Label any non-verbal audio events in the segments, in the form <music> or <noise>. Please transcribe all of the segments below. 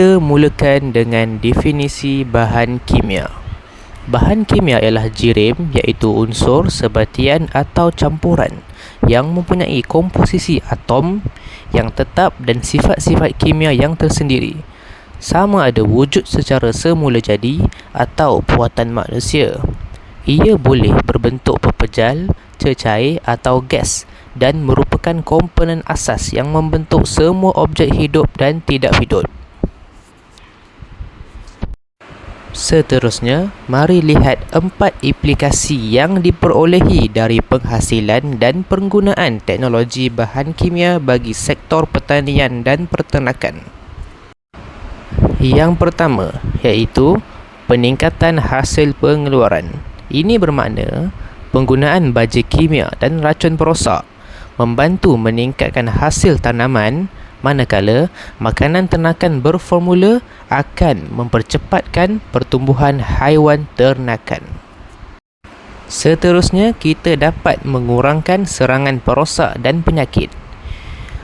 Kita mulakan dengan definisi bahan kimia. Bahan kimia ialah jirim iaitu unsur, sebatian atau campuran yang mempunyai komposisi atom yang tetap dan sifat-sifat kimia yang tersendiri. Sama ada wujud secara semula jadi atau buatan manusia. Ia boleh berbentuk pepejal, cecair atau gas dan merupakan komponen asas yang membentuk semua objek hidup dan tidak hidup. Seterusnya, mari lihat empat implikasi yang diperolehi dari penghasilan dan penggunaan teknologi bahan kimia bagi sektor pertanian dan peternakan. Yang pertama, iaitu peningkatan hasil pengeluaran. Ini bermakna penggunaan baja kimia dan racun perosak membantu meningkatkan hasil tanaman manakala makanan ternakan berformula akan mempercepatkan pertumbuhan haiwan ternakan. Seterusnya, kita dapat mengurangkan serangan perosak dan penyakit.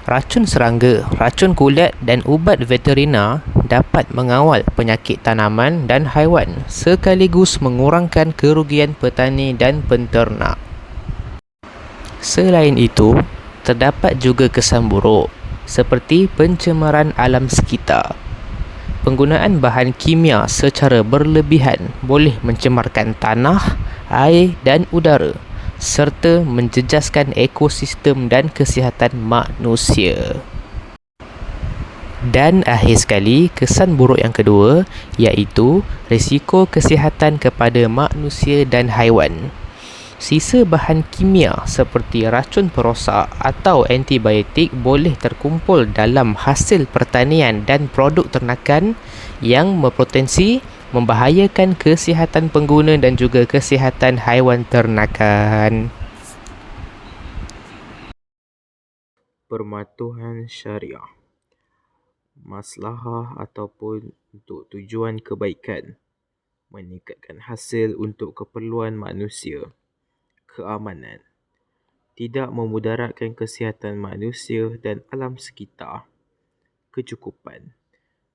Racun serangga, racun kulit dan ubat veterina dapat mengawal penyakit tanaman dan haiwan sekaligus mengurangkan kerugian petani dan penternak. Selain itu, terdapat juga kesan buruk seperti pencemaran alam sekitar. Penggunaan bahan kimia secara berlebihan boleh mencemarkan tanah, air dan udara serta menjejaskan ekosistem dan kesihatan manusia. Dan akhir sekali, kesan buruk yang kedua iaitu risiko kesihatan kepada manusia dan haiwan. Sisa bahan kimia seperti racun perosak atau antibiotik boleh terkumpul dalam hasil pertanian dan produk ternakan yang berpotensi membahayakan kesihatan pengguna dan juga kesihatan haiwan ternakan. Permatuhan syariah Maslahah ataupun untuk tujuan kebaikan Meningkatkan hasil untuk keperluan manusia keamanan, tidak memudaratkan kesihatan manusia dan alam sekitar, kecukupan,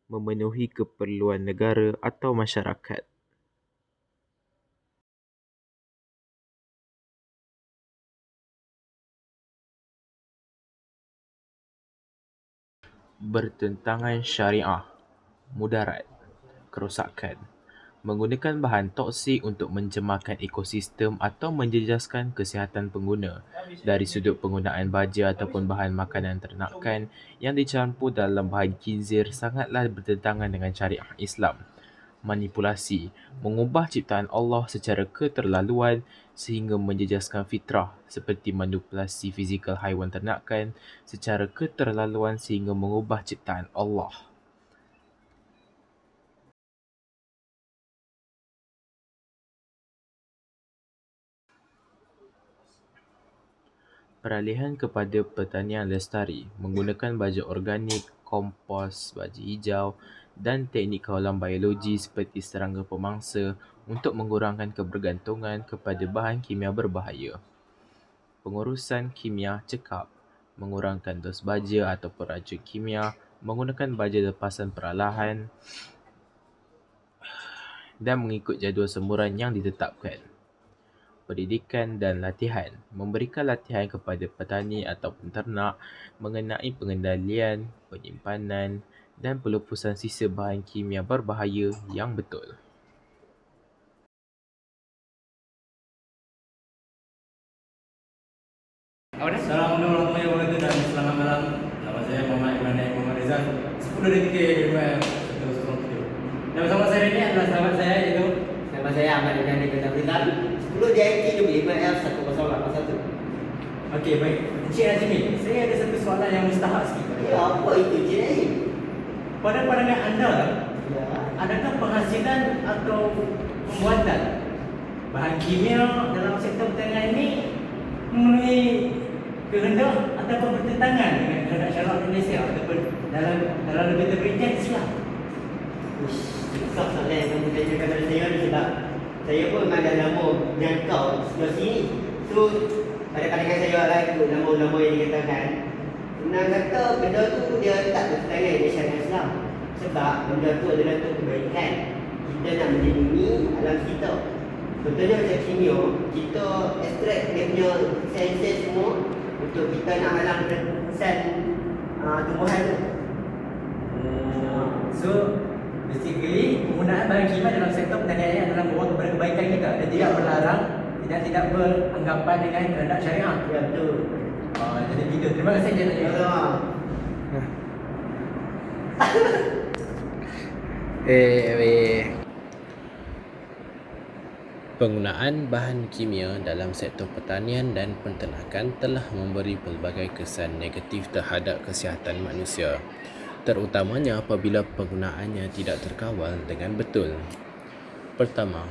memenuhi keperluan negara atau masyarakat. Bertentangan syariah, mudarat, kerosakan, menggunakan bahan toksik untuk mencemarkan ekosistem atau menjejaskan kesihatan pengguna dari sudut penggunaan baja ataupun bahan makanan ternakan yang dicampur dalam bahan khinzir sangatlah bertentangan dengan syariah Islam. Manipulasi, mengubah ciptaan Allah secara keterlaluan sehingga menjejaskan fitrah seperti manipulasi fizikal haiwan ternakan secara keterlaluan sehingga mengubah ciptaan Allah. Peralihan kepada pertanian lestari menggunakan baja organik, kompos, baja hijau dan teknik kawalan biologi seperti serangga pemangsa untuk mengurangkan kebergantungan kepada bahan kimia berbahaya. Pengurusan kimia cekap mengurangkan dos baja atau racun kimia menggunakan baja lepasan peralahan dan mengikut jadual semburan yang ditetapkan pendidikan dan latihan, memberikan latihan kepada petani atau penternak mengenai pengendalian, penyimpanan dan pelupusan sisa bahan kimia berbahaya yang betul. Assalamualaikum warahmatullahi wabarakatuh selamat malam. Nama saya Muhammad Iman Muhammad Rizal. 10 detik Nama sama saya ini adalah sahabat saya iaitu Nama saya Ahmad Iman Iman Rizal. 10 DIT lebih IMF 1081. Okey, baik. Encik Nazimi, saya ada satu soalan yang mustahak sikit. Ya, apa itu Cik Pada pandangan anda, Ya. adakah penghasilan atau pembuatan bahan kimia dalam sektor pertanian ini memenuhi kehendak ataupun bertentangan dengan kehendak syariat Indonesia ataupun dalam dalam lebih terperinci Islam? Ush, susah soalan yang kamu tanyakan kepada saya ni sebab saya pun memang dah lama menyangkau situasi ni. So, pada pandangan saya lah ikut nama-nama yang dikatakan. Senang kata benda tu dia tak bertentangan dengan syariat Islam. Sebab benda tu adalah untuk kebaikan. Kita nak melindungi alam kita. Contohnya macam kimia, kita extract dia punya sel-sel semua untuk kita nak halang sel uh, tumbuhan tu. Hmm. So basically penggunaan bahan kimia dalam sektor pertanian adalah membawa kepada kebaikan kita dan tidak melarang tidak tidak beranggapan dengan kehendak syariah. Ya betul. Oh, jadi gitu. Terima kasih Encik Ya Najib. Allah. <laughs> Eh, eh. Penggunaan bahan kimia dalam sektor pertanian dan penternakan telah memberi pelbagai kesan negatif terhadap kesihatan manusia, terutamanya apabila penggunaannya tidak terkawal dengan betul. Pertama,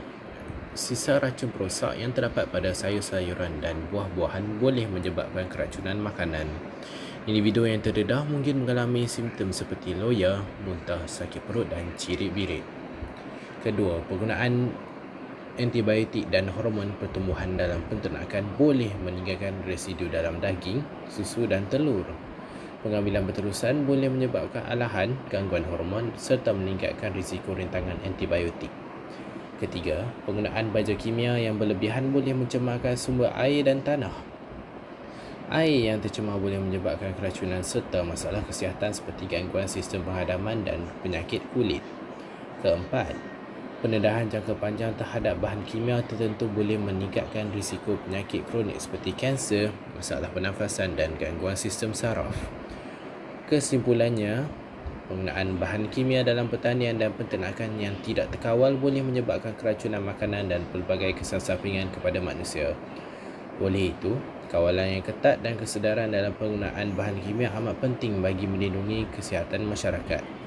sisa racun perosak yang terdapat pada sayur-sayuran dan buah-buahan boleh menyebabkan keracunan makanan. Individu yang terdedah mungkin mengalami simptom seperti loya, muntah, sakit perut dan cirit-birit. Kedua, penggunaan antibiotik dan hormon pertumbuhan dalam penternakan boleh meninggalkan residu dalam daging, susu dan telur. Pengambilan berterusan boleh menyebabkan alahan, gangguan hormon serta meningkatkan risiko rintangan antibiotik. Ketiga, penggunaan baja kimia yang berlebihan boleh mencemarkan sumber air dan tanah. Air yang tercemar boleh menyebabkan keracunan serta masalah kesihatan seperti gangguan sistem penghadaman dan penyakit kulit. Keempat, pendedahan jangka panjang terhadap bahan kimia tertentu boleh meningkatkan risiko penyakit kronik seperti kanser, masalah pernafasan dan gangguan sistem saraf. Kesimpulannya, penggunaan bahan kimia dalam pertanian dan penternakan yang tidak terkawal boleh menyebabkan keracunan makanan dan pelbagai kesan sampingan kepada manusia. Oleh itu, kawalan yang ketat dan kesedaran dalam penggunaan bahan kimia amat penting bagi melindungi kesihatan masyarakat.